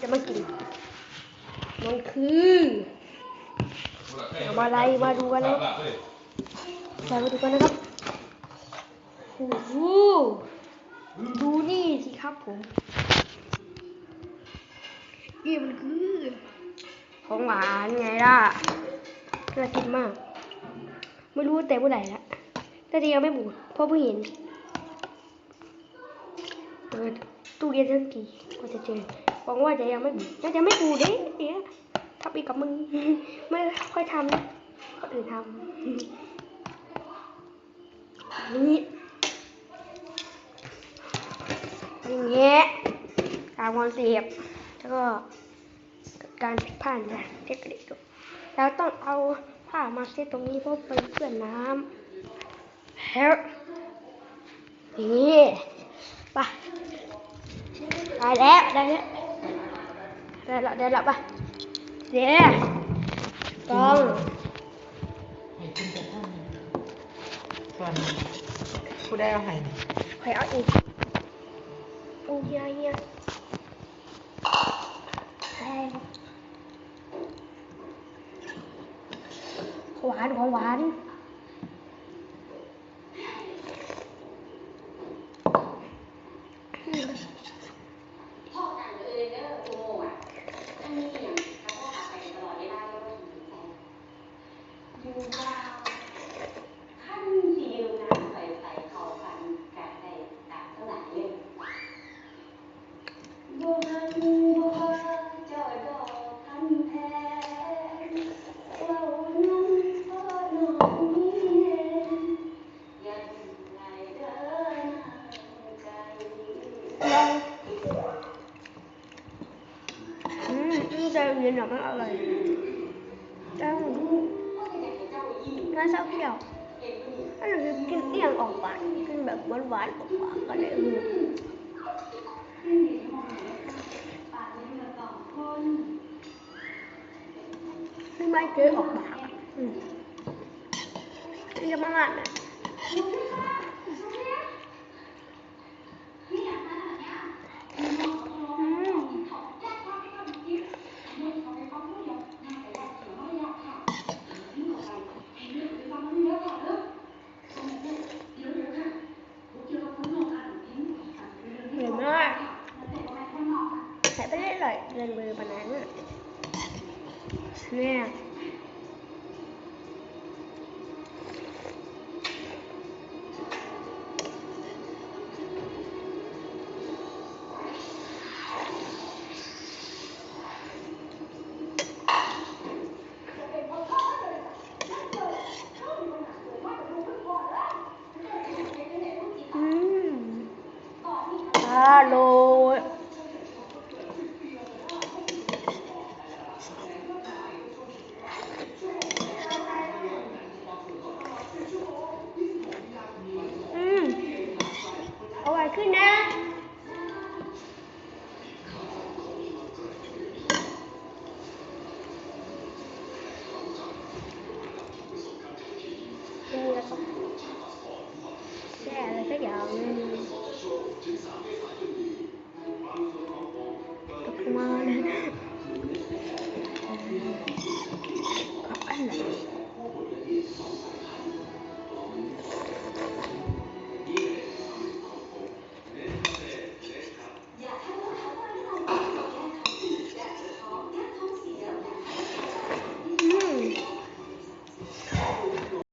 จะมากิน มันคือเอามาอะไรมาดูกันนะครับมาดูกันนะครับโอ้โหดูนี่สิครับผม นี่มันคือ ของหวานไงล่ะน่ากินมาก ไม่รู้แต่เมื่อไหร่ละแต่ที่ยังไม่บูดเพราะเพิ่งเห็นเปิดตู้เย็นทันทีก็จะเจอ หวังว่าจะยังไม่น่าจะไม่บูดเด้เดี๋ยวทำอีกกับมึง ไม่ค่อยทำนะคนอื่นทำนี่อย่างเงี้ยตามคอนเซปต์แล้วก็การพลิกผ่านนะเทคนิคแล้วต้องเอาผ้ามาเช็ดตรงนี้เพราะเป็นเปื้อนน้ำแล้วนี่ไปได้ได้แล้วได้แล้วได้แล้ว ไปเดี๋ยวต้องให้กินแต่ท่านส่วนผู้ได้เอาให้นี่ ใครเอาอีกโอ้ยเฮียแรงหวานของหวาน พ่อต่างเลยเด้อโมอะถ้ามีอย่างถ้าพ่อหาไปตลอดเวลาแล้วก็ถึงใจ อยู่บ้าขั้น น่าเศร้าเปรี้ยวอันนั้นคือกินเอี่ยงออกหวานกินแบบหวานๆออกหวานก็ได้อือไม่ไม่เจอออกปากอืมนี่จะมากนไหม เหนื่อยมากใส่ไปเรื่อ ยๆเดินมือปานนั้นน่ะเนี่ยอืมอร่อยอืม อร่อยขึ้นนะ